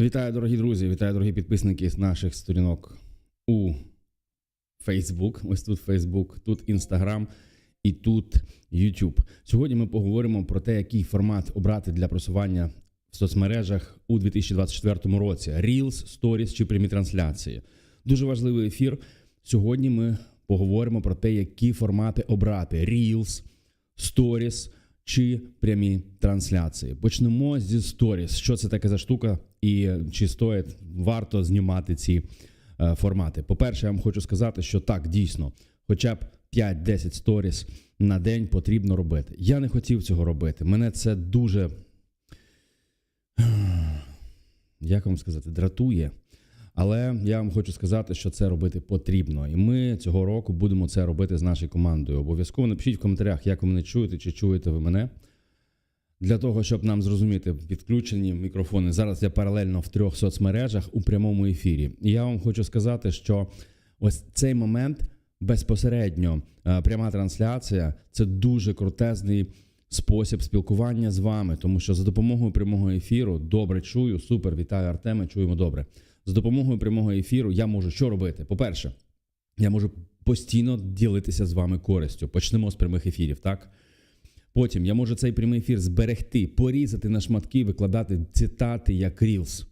Вітаю, дорогі друзі! Вітаю, дорогі підписники з наших сторінок у Facebook. Ось тут Facebook, тут Instagram і тут YouTube. Сьогодні ми поговоримо про те, який формат обрати для просування в соцмережах у 2024 році: Reels, Stories чи прямі трансляції. Дуже важливий ефір. Сьогодні ми поговоримо про те, які формати обрати: Reels, Stories чи прямі трансляції. Почнемо зі Stories. Що це таке за штука, і чи стоїть варто знімати ці е, формати? По-перше, я вам хочу сказати, що так дійсно, хоча б 5-10 сторіс на день потрібно робити. Я не хотів цього робити. Мене це дуже як вам сказати, дратує. Але я вам хочу сказати, що це робити потрібно. І ми цього року будемо це робити з нашою командою. Обов'язково напишіть в коментарях, як ви мене чуєте, чи чуєте ви мене. Для того, щоб нам зрозуміти підключені мікрофони. Зараз я паралельно в трьох соцмережах у прямому ефірі. І я вам хочу сказати, що ось цей момент безпосередньо е, пряма трансляція це дуже крутезний спосіб спілкування з вами, тому що за допомогою прямого ефіру добре чую. Супер, вітаю Артеме. Чуємо добре. За допомогою прямого ефіру я можу що робити? По-перше, я можу постійно ділитися з вами користю. Почнемо з прямих ефірів, так? Потім я можу цей прямий ефір зберегти, порізати на шматки, викладати цитати як Reels.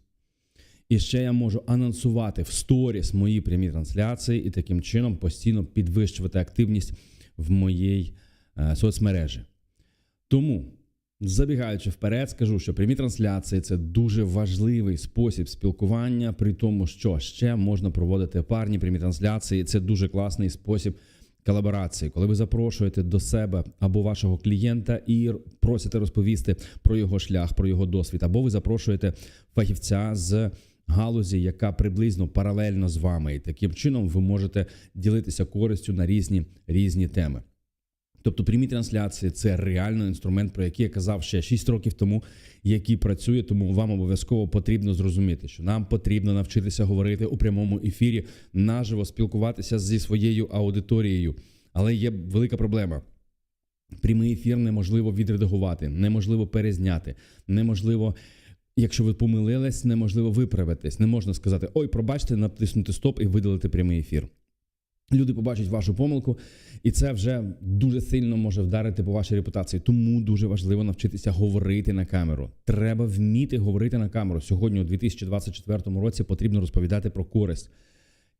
І ще я можу анонсувати в сторіс мої прямі трансляції і таким чином постійно підвищувати активність в моїй е, соцмережі. Тому, забігаючи вперед, скажу, що прямі трансляції це дуже важливий спосіб спілкування, при тому, що ще можна проводити парні прямі трансляції. Це дуже класний спосіб колаборації, коли ви запрошуєте до себе або вашого клієнта і просите розповісти про його шлях, про його досвід, або ви запрошуєте фахівця з галузі, яка приблизно паралельно з вами, і таким чином ви можете ділитися користю на різні різні теми. Тобто прямі трансляції це реально інструмент, про який я казав ще 6 років тому, який працює. Тому вам обов'язково потрібно зрозуміти, що нам потрібно навчитися говорити у прямому ефірі, наживо спілкуватися зі своєю аудиторією. Але є велика проблема. Прямий ефір неможливо відредагувати, неможливо перезняти, неможливо. Якщо ви помилились, неможливо виправитись. Не можна сказати Ой, пробачте, натиснути стоп і видалити прямий ефір. Люди побачать вашу помилку, і це вже дуже сильно може вдарити по вашій репутації. Тому дуже важливо навчитися говорити на камеру. Треба вміти говорити на камеру. Сьогодні, у 2024 році, потрібно розповідати про користь.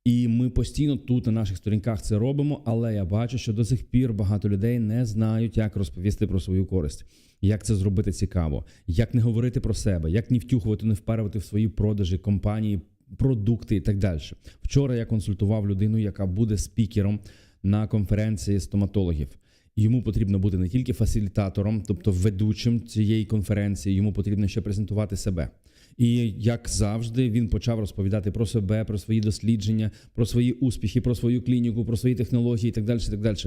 І ми постійно тут на наших сторінках це робимо, але я бачу, що до сих пір багато людей не знають, як розповісти про свою користь, як це зробити цікаво, як не говорити про себе, як не втюхувати, не впарувати в свої продажі компанії продукти і так далі. Вчора я консультував людину, яка буде спікером на конференції стоматологів. Йому потрібно бути не тільки фасилітатором, тобто ведучим цієї конференції, йому потрібно ще презентувати себе. І як завжди, він почав розповідати про себе, про свої дослідження, про свої успіхи, про свою клініку, про свої технології і так далі. Так далі.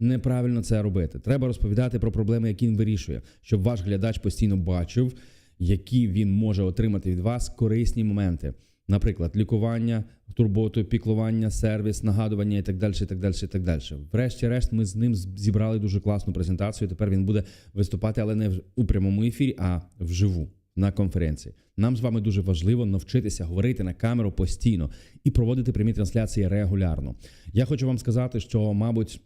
Неправильно це робити. Треба розповідати про проблеми, які він вирішує, щоб ваш глядач постійно бачив, які він може отримати від вас корисні моменти. Наприклад, лікування, турботу, піклування, сервіс, нагадування і так далі. і так далі, і так далі. Врешті-решт, ми з ним зібрали дуже класну презентацію. Тепер він буде виступати, але не у прямому ефірі, а вживу на конференції. Нам з вами дуже важливо навчитися говорити на камеру постійно і проводити прямі трансляції регулярно. Я хочу вам сказати, що, мабуть.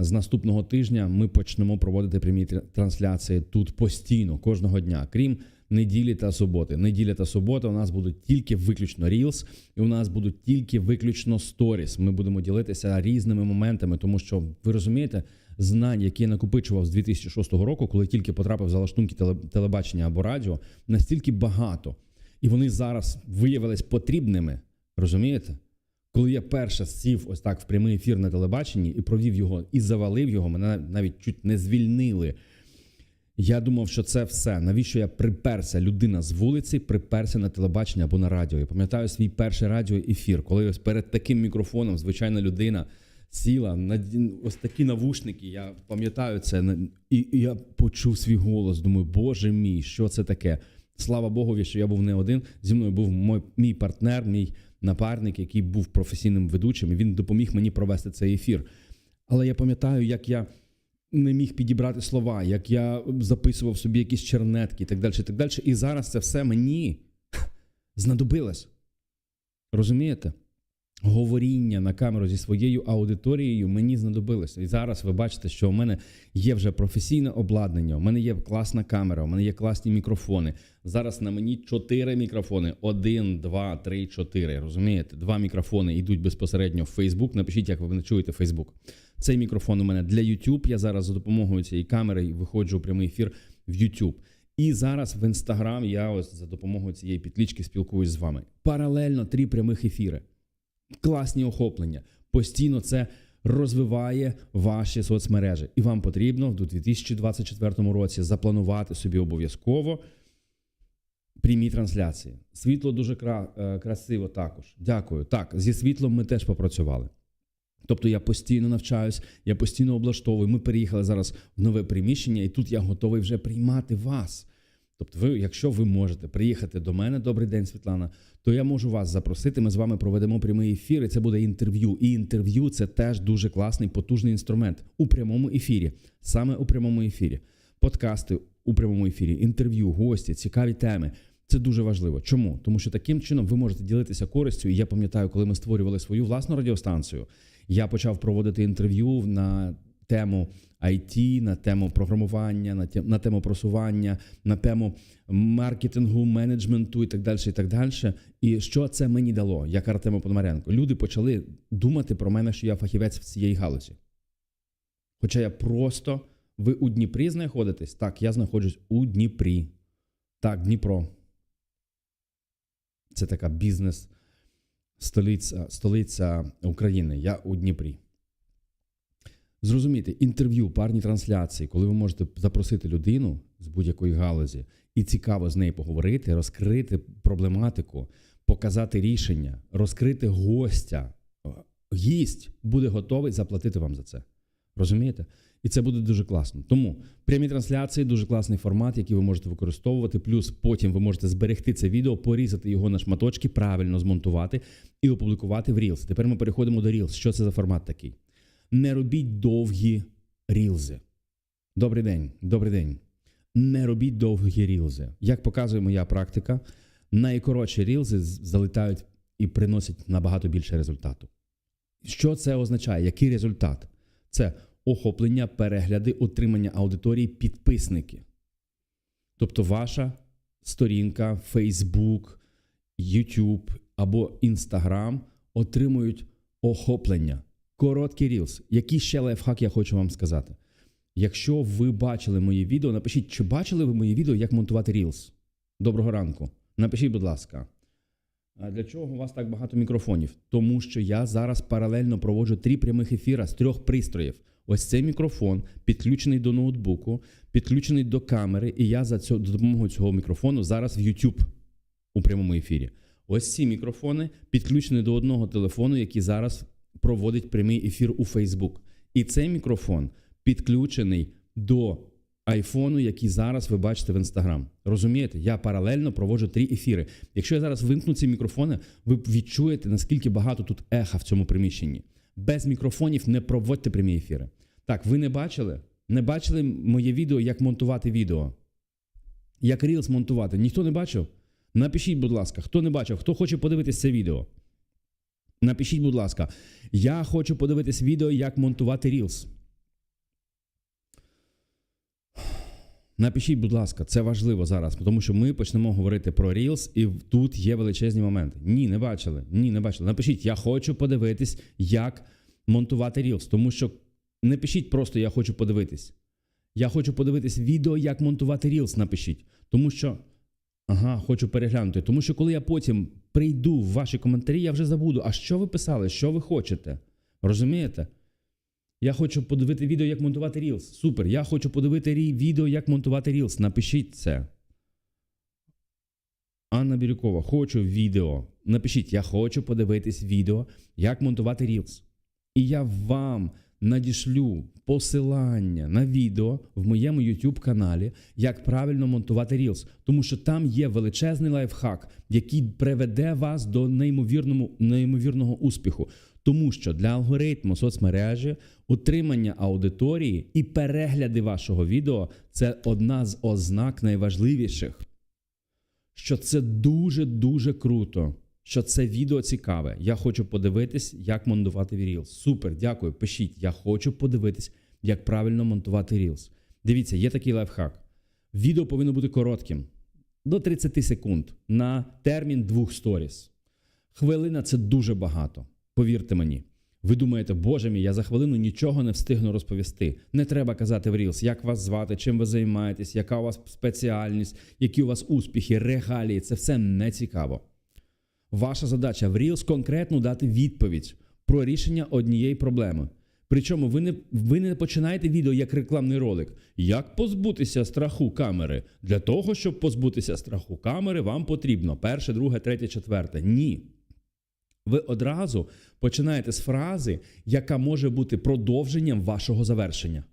З наступного тижня ми почнемо проводити прямі трансляції тут постійно кожного дня, крім неділі та суботи. Неділя та субота у нас будуть тільки виключно Reels, і у нас будуть тільки виключно Stories. Ми будемо ділитися різними моментами, тому що ви розумієте, знань, які я накопичував з 2006 року, коли тільки потрапив за лаштунки телебачення або радіо, настільки багато, і вони зараз виявились потрібними. Розумієте? Коли я перше сів ось так в прямий ефір на телебаченні і провів його і завалив його, мене навіть чуть не звільнили. Я думав, що це все. Навіщо я приперся людина з вулиці, приперся на телебачення або на радіо. Я пам'ятаю свій перший радіоефір, коли ось перед таким мікрофоном звичайна людина сіла на ось такі навушники. Я пам'ятаю це і, і я почув свій голос. Думаю, боже мій, що це таке? Слава Богові, що я був не один. Зі мною був мій, мій партнер, мій напарник, який був професійним ведучим, і він допоміг мені провести цей ефір. Але я пам'ятаю, як я не міг підібрати слова, як я записував собі якісь чернетки і так далі. І так далі. І зараз це все мені знадобилось. Розумієте? Говоріння на камеру зі своєю аудиторією мені знадобилося. І зараз ви бачите, що у мене є вже професійне обладнання, у мене є класна камера, у мене є класні мікрофони. Зараз на мені чотири мікрофони: один, два, три, чотири. Розумієте? Два мікрофони йдуть безпосередньо в Facebook. Напишіть, як ви не чуєте Facebook. Цей мікрофон у мене для YouTube. Я зараз за допомогою цієї камери виходжу у прямий ефір в YouTube. І зараз в Instagram я ось за допомогою цієї підлічки спілкуюсь з вами. Паралельно три прямих ефіри. Класні охоплення. Постійно це розвиває ваші соцмережі. І вам потрібно в 2024 році запланувати собі обов'язково прямі трансляції. Світло дуже кра- е, красиво також. Дякую. Так, зі світлом ми теж попрацювали. Тобто я постійно навчаюсь, я постійно облаштовую. Ми переїхали зараз в нове приміщення, і тут я готовий вже приймати вас. Тобто, ви, якщо ви можете приїхати до мене, добрий день, Світлана, то я можу вас запросити. Ми з вами проведемо прямий ефір, і це буде інтерв'ю. І інтерв'ю це теж дуже класний, потужний інструмент у прямому ефірі, саме у прямому ефірі. Подкасти у прямому ефірі, інтерв'ю, гості, цікаві теми. Це дуже важливо. Чому? Тому що таким чином ви можете ділитися користю. І я пам'ятаю, коли ми створювали свою власну радіостанцію, я почав проводити інтерв'ю на тему IT, на тему програмування, на тем- на тему просування, на тему маркетингу, менеджменту і так далі. І так далі. І що це мені дало, як Артему Пономаренко? Люди почали думати про мене, що я фахівець в цієї галузі. Хоча я просто ви у Дніпрі знаходитесь? Так, я знаходжусь у Дніпрі. Так, Дніпро. Це така бізнес столиця, столиця України. Я у Дніпрі. Зрозуміти інтерв'ю, парні трансляції, коли ви можете запросити людину з будь-якої галузі і цікаво з нею поговорити, розкрити проблематику, показати рішення, розкрити гостя. Гість буде готовий заплатити вам за це. Розумієте? І це буде дуже класно. Тому прямі трансляції дуже класний формат, який ви можете використовувати. Плюс потім ви можете зберегти це відео, порізати його на шматочки, правильно змонтувати і опублікувати в Reels. Тепер ми переходимо до Reels. Що це за формат такий? Не робіть довгі рілзи. Добрий день, добрий день. Не робіть довгі рілзи. Як показує моя практика, найкоротші рілзи залітають і приносять набагато більше результату. Що це означає? Який результат? Це охоплення, перегляди, отримання аудиторії, підписники. Тобто ваша сторінка, Facebook, YouTube або Instagram отримують охоплення. Короткий рілс. Який ще лайфхак я хочу вам сказати? Якщо ви бачили мої відео, напишіть, чи бачили ви мої відео, як монтувати рілс? Доброго ранку. Напишіть, будь ласка. А для чого у вас так багато мікрофонів? Тому що я зараз паралельно проводжу три прямих ефіра з трьох пристроїв. Ось цей мікрофон підключений до ноутбуку, підключений до камери, і я за цього, допомогою цього мікрофону зараз в YouTube у прямому ефірі. Ось ці мікрофони підключені до одного телефону, який зараз проводить прямий ефір у Facebook. І цей мікрофон підключений до айфону, який зараз ви бачите в Instagram. Розумієте? Я паралельно проводжу три ефіри. Якщо я зараз вимкну ці мікрофони, ви відчуєте, наскільки багато тут еха в цьому приміщенні. Без мікрофонів не проводьте прямі ефіри. Так, ви не бачили? Не бачили моє відео, як монтувати відео? Як Reels монтувати? Ніхто не бачив? Напишіть, будь ласка, хто не бачив, хто хоче подивитися це відео. Напишіть, будь ласка, я хочу подивитись відео, як монтувати Reels. Напишіть, будь ласка, це важливо зараз, тому що ми почнемо говорити про Reels, і тут є величезні моменти. Ні, не бачили. Ні, не бачили. Напишіть, я хочу подивитись, як монтувати Reels, тому що не пишіть просто я хочу подивитись. Я хочу подивитись відео, як монтувати Reels, напишіть. Тому що. Ага, хочу переглянути. Тому що коли я потім прийду в ваші коментарі, я вже забуду, а що ви писали, що ви хочете. Розумієте? Я хочу подивити відео, як монтувати Reels. Супер. Я хочу подивити відео, як монтувати Reels. Напишіть це. Анна Бірюкова, хочу відео. Напишіть, я хочу подивитись відео, як монтувати Reels. І я вам надішлю посилання на відео в моєму YouTube каналі, як правильно монтувати Reels. Тому що там є величезний лайфхак, який приведе вас до неймовірного успіху. Тому що для алгоритму соцмережі утримання аудиторії і перегляди вашого відео це одна з ознак найважливіших. що це дуже-дуже круто, що це відео цікаве. Я хочу подивитись, як монтувати Reels. Супер, дякую. Пишіть, я хочу подивитись, як правильно монтувати Reels. Дивіться, є такий лайфхак. Відео повинно бути коротким до 30 секунд на термін двох сторіс. Хвилина це дуже багато. Повірте мені. Ви думаєте, боже мій, я за хвилину нічого не встигну розповісти. Не треба казати в Reels, як вас звати, чим ви займаєтесь, яка у вас спеціальність, які у вас успіхи, регалії. Це все не цікаво. Ваша задача в Reels конкретно дати відповідь про рішення однієї проблеми. Причому ви не, ви не починаєте відео як рекламний ролик. Як позбутися страху камери? Для того, щоб позбутися страху камери, вам потрібно перше, друге, третє, четверте. Ні. Ви одразу починаєте з фрази, яка може бути продовженням вашого завершення.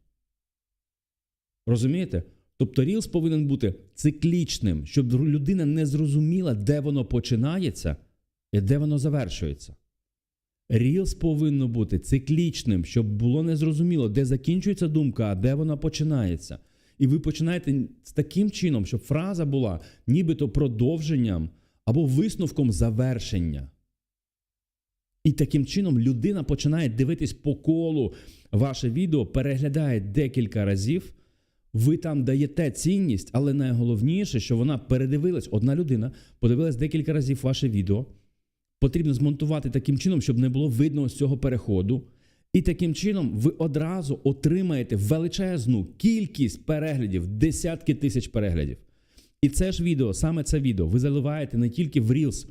Розумієте? Тобто Reels повинен бути циклічним, щоб людина не зрозуміла, де воно починається і де воно завершується. Reels повинно бути циклічним, щоб було незрозуміло, де закінчується думка, а де вона починається. І ви починаєте з таким чином, щоб фраза була нібито продовженням або висновком завершення. І таким чином людина починає дивитись по колу ваше відео, переглядає декілька разів. Ви там даєте цінність, але найголовніше, що вона передивилась, одна людина подивилась декілька разів ваше відео. Потрібно змонтувати таким чином, щоб не було видно з цього переходу. І таким чином ви одразу отримаєте величезну кількість переглядів, десятки тисяч переглядів. І це ж відео, саме це відео, ви заливаєте не тільки в Reels,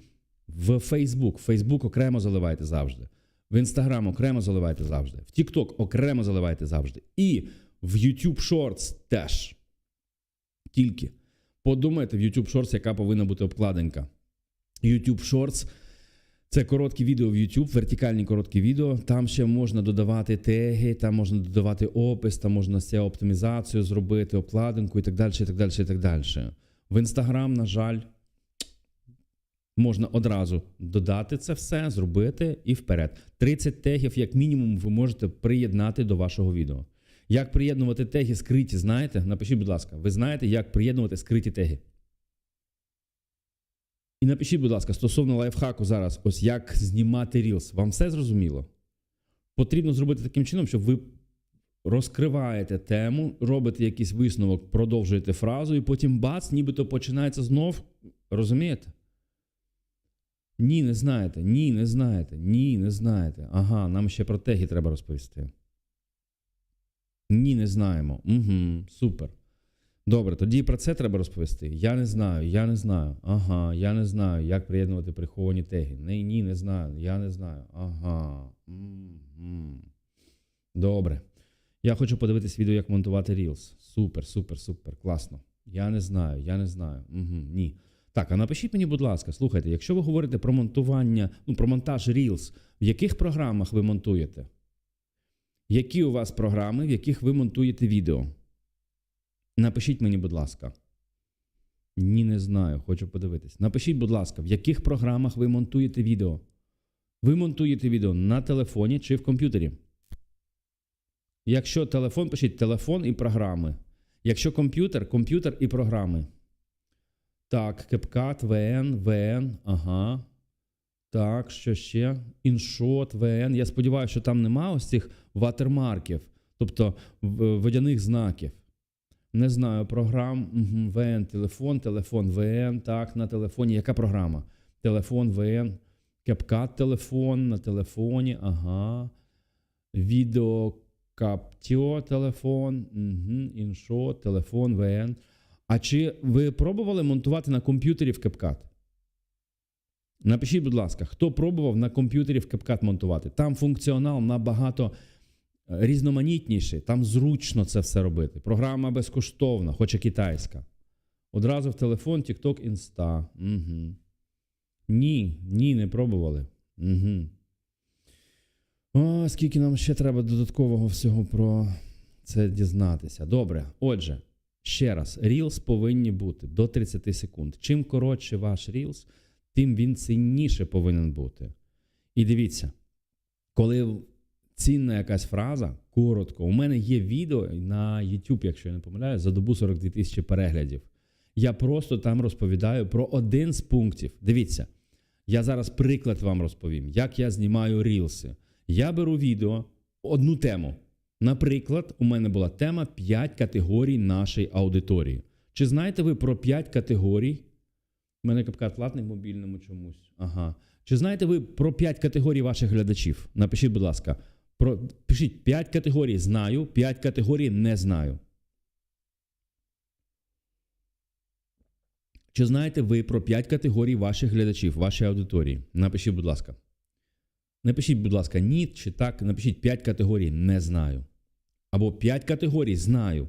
в Facebook. Facebook окремо заливаєте завжди. В Instagram окремо заливаєте завжди. В TikTok окремо заливаєте завжди. І в YouTube Shorts теж. Тільки. Подумайте в YouTube Shorts, яка повинна бути обкладинка. YouTube Shorts – це короткі відео в YouTube, вертикальні короткі відео. Там ще можна додавати теги, там можна додавати опис, там можна з оптимізацію зробити, обкладинку і так далі. і так далі, і так далі. В Instagram, на жаль, можна одразу додати це все, зробити і вперед. 30 тегів, як мінімум, ви можете приєднати до вашого відео. Як приєднувати теги скриті, знаєте? Напишіть, будь ласка, ви знаєте, як приєднувати скриті теги? І напишіть, будь ласка, стосовно лайфхаку зараз, ось як знімати Reels. Вам все зрозуміло? Потрібно зробити таким чином, щоб ви розкриваєте тему, робите якийсь висновок, продовжуєте фразу, і потім бац, нібито починається знов. Розумієте? Ні, не знаєте. Ні, не знаєте. Ні, не знаєте. Ага, нам ще про теги треба розповісти. Ні, не знаємо. Угу, Супер. Добре, тоді про це треба розповісти. Я не знаю, я не знаю. Ага, я не знаю, як приєднувати приховані теги. Ні, ні, не знаю, я не знаю. Ага. Добре. Я хочу подивитись відео, як монтувати Reels. Супер, супер, супер. Класно. Я не знаю, я не знаю. Угу, Ні. Так, а напишіть мені, будь ласка, слухайте, якщо ви говорите про монтування, ну, про монтаж Reels, в яких програмах ви монтуєте? Які у вас програми, в яких ви монтуєте відео? Напишіть мені, будь ласка. Ні, не знаю, хочу подивитись. Напишіть, будь ласка, в яких програмах ви монтуєте відео? Ви монтуєте відео на телефоні чи в комп'ютері? Якщо телефон, пишіть телефон і програми. Якщо комп'ютер, комп'ютер і програми. Так, CapCut, VN, VN, ага. Так, що ще? InShot, VN. Я сподіваюся, що там нема ось цих ватермарків, тобто водяних знаків. Не знаю, програм VN, телефон, телефон VN. Так, на телефоні. Яка програма? Телефон VN. CapCut телефон на телефоні. Ага. Відео Captio телефон. Угу, InShot, телефон VN. А чи ви пробували монтувати на комп'ютері в CapCut? Напишіть, будь ласка, хто пробував на комп'ютері в CapCut монтувати? Там функціонал набагато різноманітніший, там зручно це все робити. Програма безкоштовна, хоча китайська. Одразу в телефон TikTok Insta. Угу. Ні, ні, не пробували. Угу. О, скільки нам ще треба додаткового всього про це дізнатися. Добре. Отже, ще раз, Reels повинні бути до 30 секунд. Чим коротше ваш Reels, тим він цінніше повинен бути. І дивіться, коли цінна якась фраза, коротко, у мене є відео на YouTube, якщо я не помиляю, за добу 42 тисячі переглядів. Я просто там розповідаю про один з пунктів. Дивіться, я зараз приклад вам розповім, як я знімаю рілси. Я беру відео, одну тему. Наприклад, у мене була тема 5 категорій нашої аудиторії. Чи знаєте ви про 5 категорій? У мене капкат платний в мобільному чомусь. Ага. Чи знаєте ви про 5 категорій ваших глядачів? Напишіть, будь ласка. Про, пишіть 5 категорій знаю, 5 категорій не знаю. Чи знаєте ви про 5 категорій ваших глядачів, вашої аудиторії? Напишіть, будь ласка. Напишіть, будь ласка, ні чи так. Напишіть 5 категорій не знаю. Або 5 категорій знаю.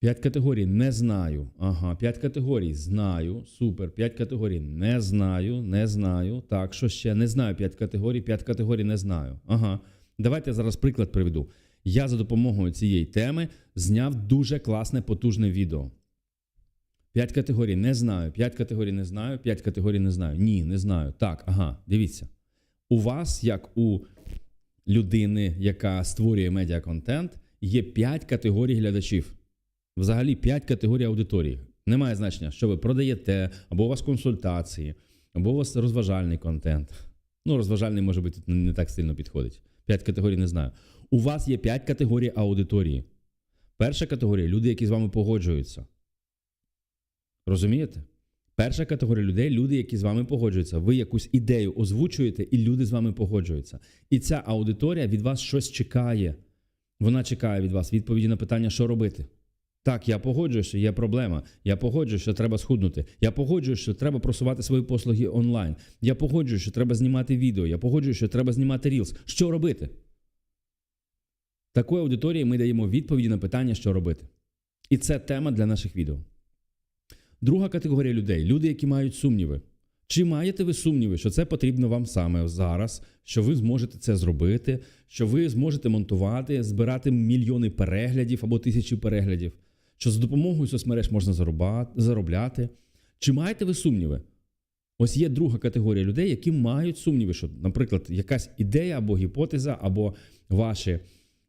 5 категорій не знаю. Ага, 5 категорій знаю. Супер. 5 категорій не знаю. Не знаю. Так, що ще? Не знаю 5 категорій. 5 категорій не знаю. Ага. Давайте я зараз приклад приведу. Я за допомогою цієї теми зняв дуже класне потужне відео. 5 категорій не знаю. 5 категорій не знаю. 5 категорій не знаю. Ні, не знаю. Так, ага, дивіться. У вас, як у людини, яка створює медіаконтент, є 5 категорій глядачів. Взагалі 5 категорій аудиторії. Немає значення, що ви продаєте, або у вас консультації, або у вас розважальний контент. Ну, розважальний, може бути, не так сильно підходить. 5 категорій не знаю. У вас є 5 категорій аудиторії. Перша категорія люди, які з вами погоджуються. Розумієте? Перша категорія людей люди, які з вами погоджуються. Ви якусь ідею озвучуєте, і люди з вами погоджуються. І ця аудиторія від вас щось чекає. Вона чекає від вас відповіді на питання, що робити. Так, я погоджуюся, що є проблема. Я погоджуюся, що треба схуднути. Я погоджуюся, що треба просувати свої послуги онлайн. Я погоджуюся, що треба знімати відео. Я погоджуюся, що треба знімати рілс. Що робити? Такої аудиторії ми даємо відповіді на питання, що робити. І це тема для наших відео. Друга категорія людей люди, які мають сумніви. Чи маєте ви сумніви, що це потрібно вам саме зараз, що ви зможете це зробити, що ви зможете монтувати, збирати мільйони переглядів або тисячі переглядів, що з допомогою соцмереж можна заробляти? Чи маєте ви сумніви? Ось є друга категорія людей, які мають сумніви, що, наприклад, якась ідея або гіпотеза, або ваші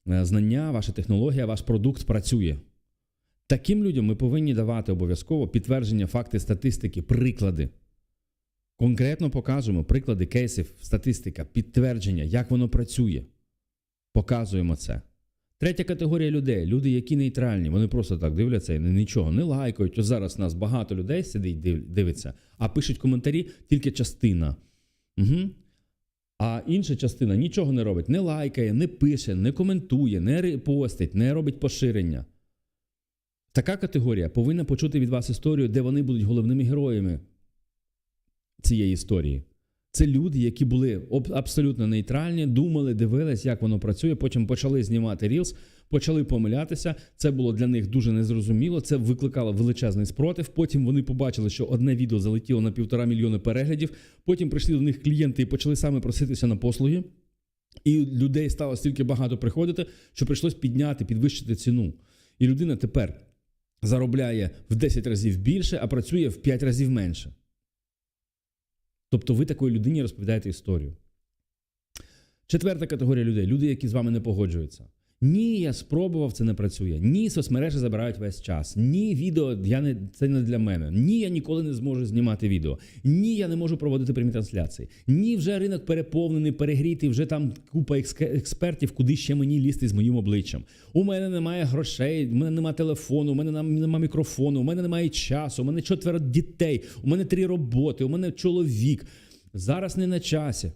е, знання, ваша технологія, ваш продукт працює. Таким людям ми повинні давати обов'язково підтвердження, факти, статистики, приклади. Конкретно покажемо приклади кейсів, статистика, підтвердження, як воно працює. Показуємо це. Третя категорія людей люди, які нейтральні, вони просто так дивляться і нічого не лайкають. Ось зараз нас багато людей сидить, дивиться, а пишуть коментарі тільки частина. Угу. А інша частина нічого не робить, не лайкає, не пише, не коментує, не репостить, не робить поширення. Така категорія повинна почути від вас історію, де вони будуть головними героями цієї історії. Це люди, які були об- абсолютно нейтральні, думали, дивились, як воно працює. Потім почали знімати Reels, почали помилятися. Це було для них дуже незрозуміло. Це викликало величезний спротив. Потім вони побачили, що одне відео залетіло на півтора мільйони переглядів. Потім прийшли до них клієнти і почали саме проситися на послуги. І людей стало стільки багато приходити, що прийшлось підняти, підвищити ціну. І людина тепер заробляє в 10 разів більше, а працює в 5 разів менше. Тобто ви такої людині розповідаєте історію. Четверта категорія людей люди, які з вами не погоджуються. Ні, я спробував, це не працює. Ні, соцмережі забирають весь час. Ні, відео я не, це не для мене. Ні, я ніколи не зможу знімати відео. Ні, я не можу проводити прямі трансляції. Ні, вже ринок переповнений, перегрітий, вже там купа експертів, куди ще мені лізти з моїм обличчям. У мене немає грошей, у мене немає телефону, у мене немає мікрофону, у мене немає часу, у мене четверо дітей, у мене три роботи, у мене чоловік. Зараз не на часі.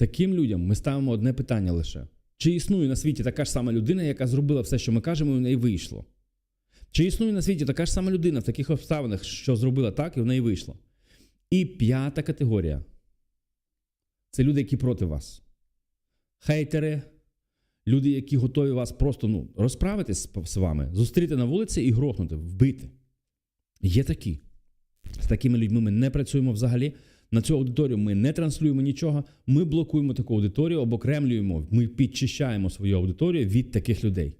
Таким людям ми ставимо одне питання лише: чи існує на світі така ж сама людина, яка зробила все, що ми кажемо, і в неї вийшло? Чи існує на світі така ж сама людина в таких обставинах, що зробила так, і в неї вийшло? І п'ята категорія це люди, які проти вас. Хейтери, люди, які готові вас просто ну, розправитись з- вами, зустріти на вулиці і грохнути, вбити. Є такі. З такими людьми ми не працюємо взагалі. На цю аудиторію ми не транслюємо нічого. Ми блокуємо таку аудиторію, обокремлюємо, ми підчищаємо свою аудиторію від таких людей.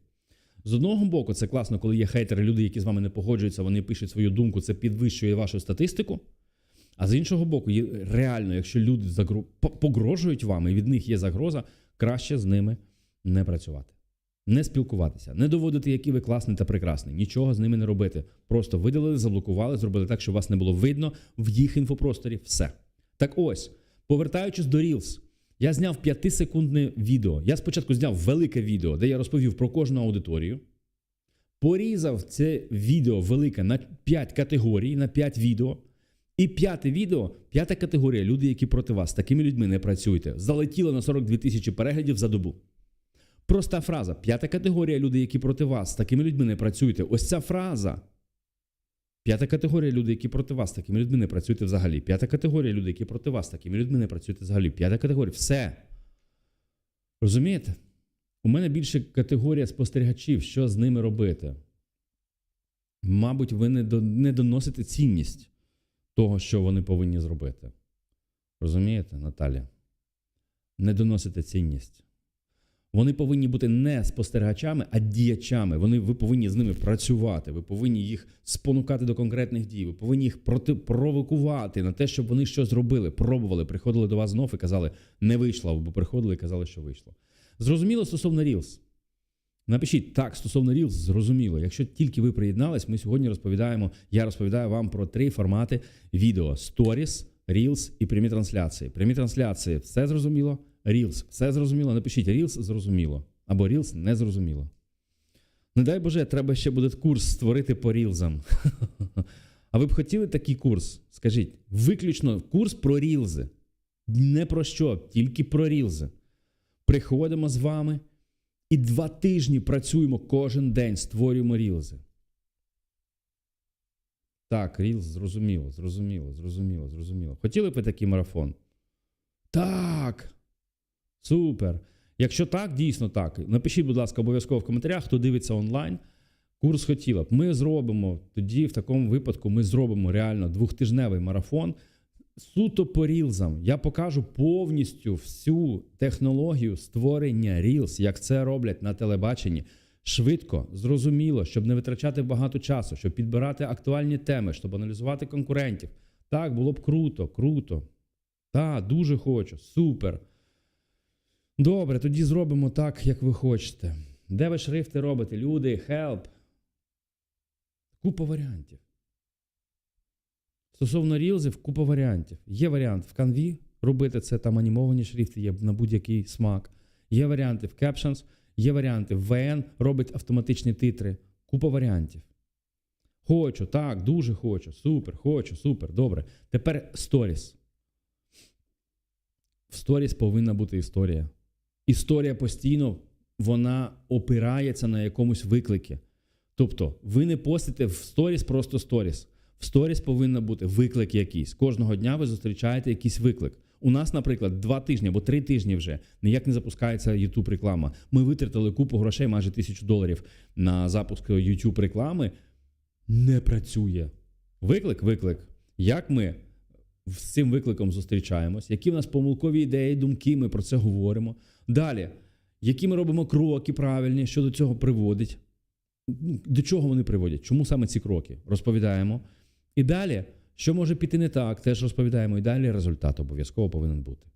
З одного боку, це класно, коли є хейтери, люди, які з вами не погоджуються, вони пишуть свою думку, це підвищує вашу статистику. А з іншого боку, реально, якщо люди по- погрожують вам і від них є загроза, краще з ними не працювати. Не спілкуватися, не доводити, який ви класний та прекрасний. Нічого з ними не робити. Просто видалили, заблокували, зробили так, щоб вас не було видно в їх інфопросторі. Все. Так ось, повертаючись до Reels, я зняв 5-секундне відео. Я спочатку зняв велике відео, де я розповів про кожну аудиторію. Порізав це відео велике на 5 категорій, на 5 відео. І п'яте відео, п'ята категорія люди, які проти вас. З такими людьми не працюйте. Залетіло на 42 тисячі переглядів за добу. Проста фраза. П'ята категорія люди, які проти вас. З такими людьми не працюйте. Ось ця фраза. П'ята категорія люди, які проти вас. Такими людьми не працюйте взагалі. П'ята категорія люди, які проти вас. Такими людьми не працюйте взагалі. П'ята категорія. Все. Розумієте? У мене більше категорія спостерігачів, що з ними робити. Мабуть, ви не, до, не доносите цінність того, що вони повинні зробити. Розумієте, Наталя? Не доносите цінність. Вони повинні бути не спостерігачами, а діячами. Вони, ви повинні з ними працювати, ви повинні їх спонукати до конкретних дій, ви повинні їх проти, провокувати на те, щоб вони щось зробили, пробували, приходили до вас знов і казали, не вийшло, або приходили і казали, що вийшло. Зрозуміло стосовно Reels? Напишіть так, стосовно Reels, зрозуміло. Якщо тільки ви приєднались, ми сьогодні розповідаємо, я розповідаю вам про три формати відео: Stories, Reels і прямі трансляції. Прямі трансляції все зрозуміло. Reels все зрозуміло. Напишіть Reels зрозуміло. Або Reels не зрозуміло. Не дай Боже, треба ще буде курс створити по рілзам. А ви б хотіли такий курс? Скажіть, виключно курс про рілзи. Не про що, тільки про рілзи. Приходимо з вами і два тижні працюємо кожен день, створюємо рілзи. Так, рілз, зрозуміло, зрозуміло, зрозуміло, зрозуміло. Хотіли б ви такий марафон? Так. Супер. Якщо так, дійсно так. Напишіть, будь ласка, обов'язково в коментарях, хто дивиться онлайн. Курс хотіла б. Ми зробимо тоді, в такому випадку, ми зробимо реально двохтижневий марафон. Суто по рілзам. Я покажу повністю всю технологію створення Reels, як це роблять на телебаченні. Швидко, зрозуміло, щоб не витрачати багато часу, щоб підбирати актуальні теми, щоб аналізувати конкурентів. Так, було б круто, круто. Так, дуже хочу. Супер. Добре, тоді зробимо так, як ви хочете. Де ви шрифти робите? Люди, help. Купа варіантів. Стосовно рілзів, купа варіантів. Є варіант в Canvі робити це, там анімовані шрифти є на будь-який смак. Є варіанти в Captions, є варіанти в VN, робить автоматичні титри. Купа варіантів. Хочу, так, дуже хочу. Супер, хочу, супер, добре. Тепер Stories. В Stories повинна бути історія. Історія постійно вона опирається на якомусь виклики. Тобто, ви не постите в сторіс просто сторіс. В сторіс повинен бути виклик якийсь. Кожного дня ви зустрічаєте якийсь виклик. У нас, наприклад, два тижні або три тижні вже ніяк не запускається youtube реклама. Ми витратили купу грошей, майже тисячу доларів на запуск youtube реклами. Не працює. Виклик, виклик. Як ми з цим викликом зустрічаємось? Які в нас помилкові ідеї, думки? Ми про це говоримо. Далі, які ми робимо кроки правильні, що до цього приводить? До чого вони приводять? Чому саме ці кроки? Розповідаємо. І далі, що може піти не так, теж розповідаємо. І далі результат обов'язково повинен бути.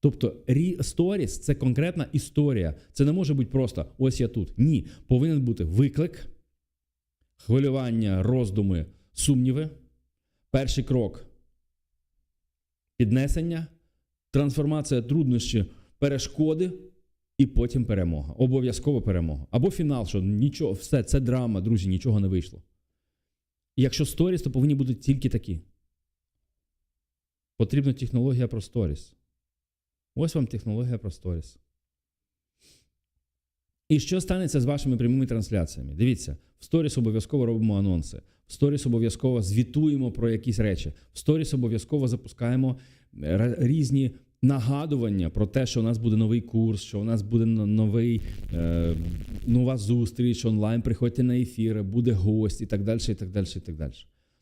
Тобто, сторіс це конкретна історія. Це не може бути просто ось я тут. Ні. Повинен бути виклик, хвилювання, роздуми, сумніви. Перший крок піднесення, трансформація труднощі, перешкоди. І потім перемога. Обов'язково перемога. Або фінал, що нічого, все, це драма, друзі, нічого не вийшло. І якщо сторіс, то повинні бути тільки такі. Потрібна технологія про сторіс. Ось вам технологія про сторіс. І що станеться з вашими прямими трансляціями? Дивіться, в сторіс обов'язково робимо анонси. В сторіс обов'язково звітуємо про якісь речі. В сторіс обов'язково запускаємо різні нагадування про те, що у нас буде новий курс, що у нас буде новий, е, нова зустріч онлайн, приходьте на ефіри, буде гость і так далі. і так далі, і так далі.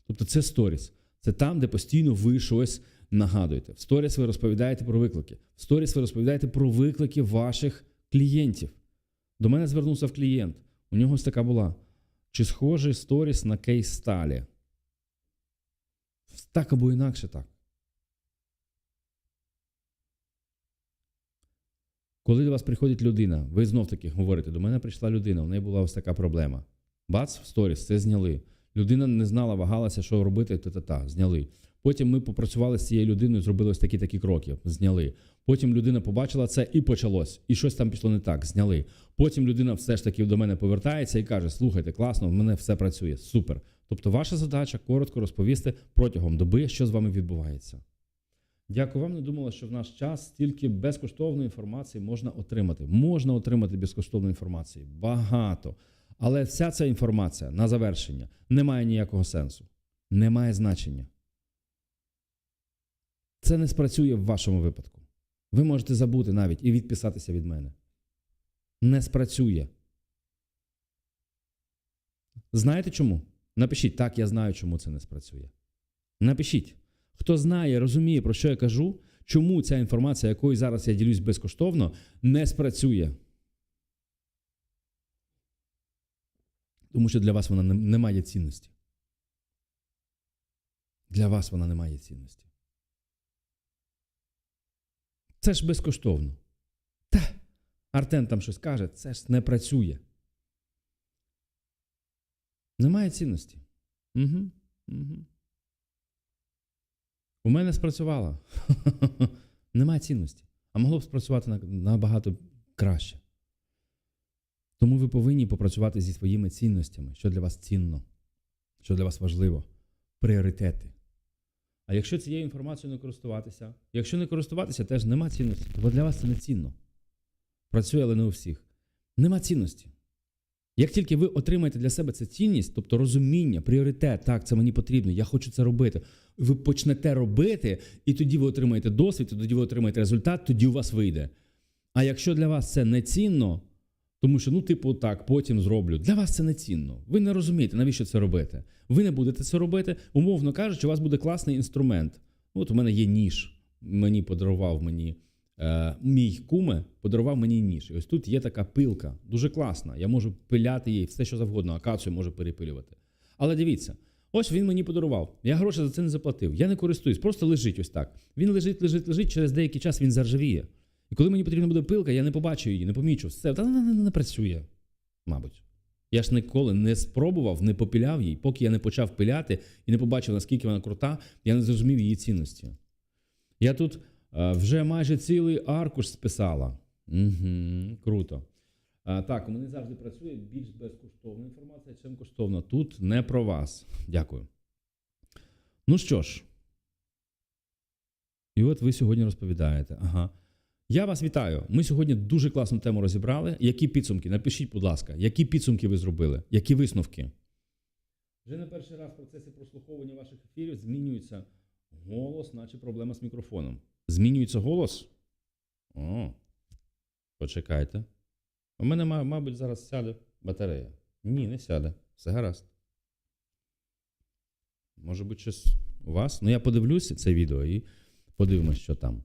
Тобто це сторіс. Це там, де постійно ви щось нагадуєте. В сторіс ви розповідаєте про виклики. В сторіс ви розповідаєте про виклики ваших клієнтів. До мене звернувся в клієнт. У нього ось така була. Чи схожий сторіс на кейс сталі? Так або інакше так. Коли до вас приходить людина, ви знов таки говорите, до мене прийшла людина, у неї була ось така проблема. Бац, в сторіс, це зняли. Людина не знала, вагалася, що робити, та-та-та, зняли. Потім ми попрацювали з цією людиною, зробили ось такі такі кроки, зняли. Потім людина побачила це і почалось. І щось там пішло не так, зняли. Потім людина все ж таки до мене повертається і каже: слухайте, класно, в мене все працює, супер. Тобто, ваша задача коротко розповісти протягом доби, що з вами відбувається. Дякую вам. Не думала, що в наш час стільки безкоштовної інформації можна отримати. Можна отримати безкоштовну інформацію. Багато. Але вся ця інформація на завершення не має ніякого сенсу, не має значення. Це не спрацює в вашому випадку. Ви можете забути навіть і відписатися від мене. Не спрацює. Знаєте чому? Напишіть, так, я знаю, чому це не спрацює. Напишіть. Хто знає, розуміє, про що я кажу, чому ця інформація, якою зараз я ділюсь безкоштовно, не спрацює. Тому що для вас вона не, має цінності. Для вас вона не має цінності. Це ж безкоштовно. Та, Артем там щось каже, це ж не працює. Немає цінності. Угу, угу. У мене спрацювало. Немає цінності. А могло б спрацювати набагато краще. Тому ви повинні попрацювати зі своїми цінностями, що для вас цінно, що для вас важливо, пріоритети. А якщо цією інформацією не користуватися, якщо не користуватися, теж нема цінності, бо для вас це не цінно. Працює, але не у всіх. Нема цінності. Як тільки ви отримаєте для себе це цінність, тобто розуміння, пріоритет, так, це мені потрібно, я хочу це робити. Ви почнете робити, і тоді ви отримаєте досвід, і тоді ви отримаєте результат, тоді у вас вийде. А якщо для вас це не цінно, тому що, ну, типу, так, потім зроблю. Для вас це не цінно. Ви не розумієте, навіщо це робити. Ви не будете це робити. Умовно кажучи, у вас буде класний інструмент. От у мене є ніж. Мені подарував мені е, мій куме, подарував мені ніж. І ось тут є така пилка, дуже класна. Я можу пиляти її, все що завгодно, акацію можу перепилювати. Але дивіться, ось він мені подарував. Я гроші за це не заплатив. Я не користуюсь, просто лежить ось так. Він лежить, лежить, лежить. Через деякий час він заржавіє. І коли мені потрібна буде пилка, я не побачу її, не помічу. Все, та не, не, не працює, мабуть. Я ж ніколи не спробував, не попіляв її, поки я не почав пиляти і не побачив, наскільки вона крута, я не зрозумів її цінності. Я тут е, вже майже цілий аркуш списала. Угу, круто. А, так, у мене завжди працює більш безкоштовна інформація, чим коштовна. Тут не про вас. Дякую. Ну що ж. І от ви сьогодні розповідаєте. Ага. Я вас вітаю. Ми сьогодні дуже класну тему розібрали. Які підсумки? Напишіть, будь ласка, які підсумки ви зробили? Які висновки? Вже не перший раз в процесі прослуховування ваших ефірів змінюється голос, наче проблема з мікрофоном. Змінюється голос? О, почекайте. У мене, мабуть, зараз сяде батарея. Ні, не сяде. Все гаразд. Може бути, щось у вас? Ну, я подивлюся це відео і подивимось, що там.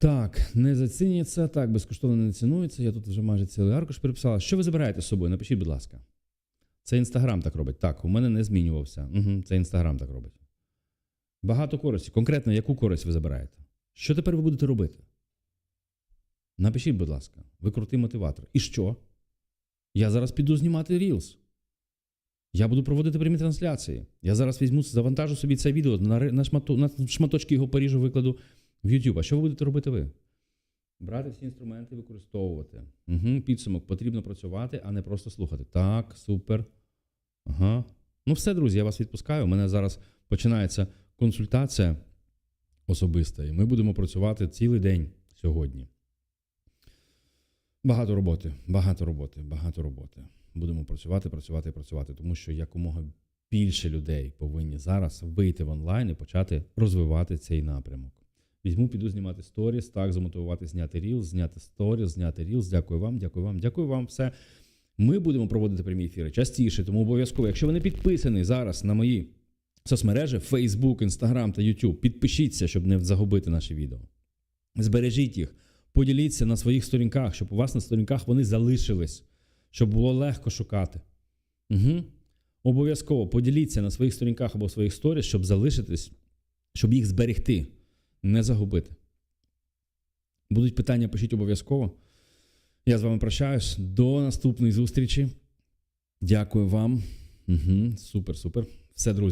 Так, не зацінюється, так, безкоштовно не цінується. Я тут вже майже цілий аркуш переписала. Що ви забираєте з собою? Напишіть, будь ласка. Це Інстаграм так робить. Так, у мене не змінювався. Угу, це Інстаграм так робить. Багато користі. Конкретно, яку користь ви забираєте? Що тепер ви будете робити? Напишіть, будь ласка, ви крутий мотиватор. І що? Я зараз піду знімати Reels. Я буду проводити прямі трансляції. Я зараз візьму, завантажу собі це відео, на, на, на шматочки його поріжу, викладу в YouTube. А що ви будете робити ви? Брати всі інструменти, використовувати. Угу, підсумок. Потрібно працювати, а не просто слухати. Так, супер. Ага. Ну, все, друзі, я вас відпускаю. У мене зараз починається консультація особиста, і ми будемо працювати цілий день сьогодні. Багато роботи, багато роботи, багато роботи. Будемо працювати, працювати, працювати, тому що якомога більше людей повинні зараз вийти в онлайн і почати розвивати цей напрямок. Візьму, піду знімати сторіс, так, замотивувати, зняти рілз, зняти сторіс, зняти рілз. Дякую вам, дякую вам, дякую вам. Все. Ми будемо проводити прямі ефіри частіше, тому обов'язково, якщо ви не підписані зараз на мої соцмережі Facebook, Instagram та YouTube, підпишіться, щоб не загубити наші відео. Збережіть їх, поділіться на своїх сторінках, щоб у вас на сторінках вони залишились, щоб було легко шукати. Угу. Обов'язково поділіться на своїх сторінках або своїх сторіс, щоб залишитись, щоб їх зберегти, не загубити. Будуть питання, пишіть обов'язково. Я з вами прощаюсь. До наступної зустрічі. Дякую вам. Угу, супер, супер. Все, друзі.